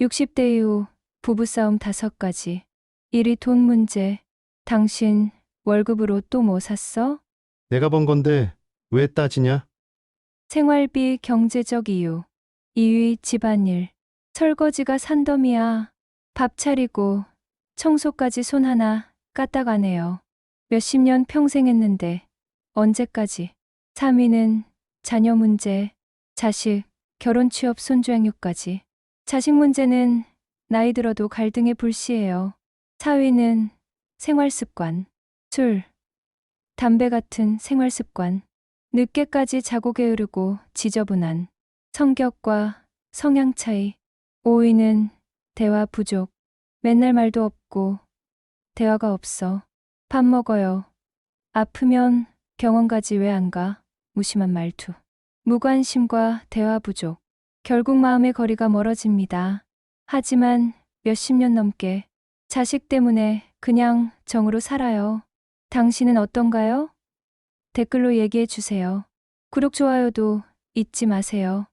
60대 이후 부부싸움 다섯 가지. 1위 돈 문제. 당신 월급으로 또 뭐 샀어? 내가 번 건데 왜 따지냐? 생활비 경제적 이유. 2위 집안일. 설거지가 산더미야. 밥 차리고 청소까지 손 하나 까딱하네요. 몇십 년 평생 했는데 언제까지. 3위는 자녀 문제. 자식, 결혼 취업 손주행육까지. 자식 문제는 나이 들어도 갈등의 불씨예요. 4위는 생활 습관. 술, 담배 같은 생활 습관. 늦게까지 자고 게으르고 지저분한 성격과 성향 차이. 5위는 대화 부족. 맨날 말도 없고 대화가 없어. 밥 먹어요. 아프면 병원 가지 왜 안 가? 무심한 말투. 무관심과 대화 부족. 결국 마음의 거리가 멀어집니다. 하지만 몇십 년 넘게 자식 때문에 그냥 정으로 살아요. 당신은 어떤가요? 댓글로 얘기해 주세요. 구독, 좋아요도 잊지 마세요.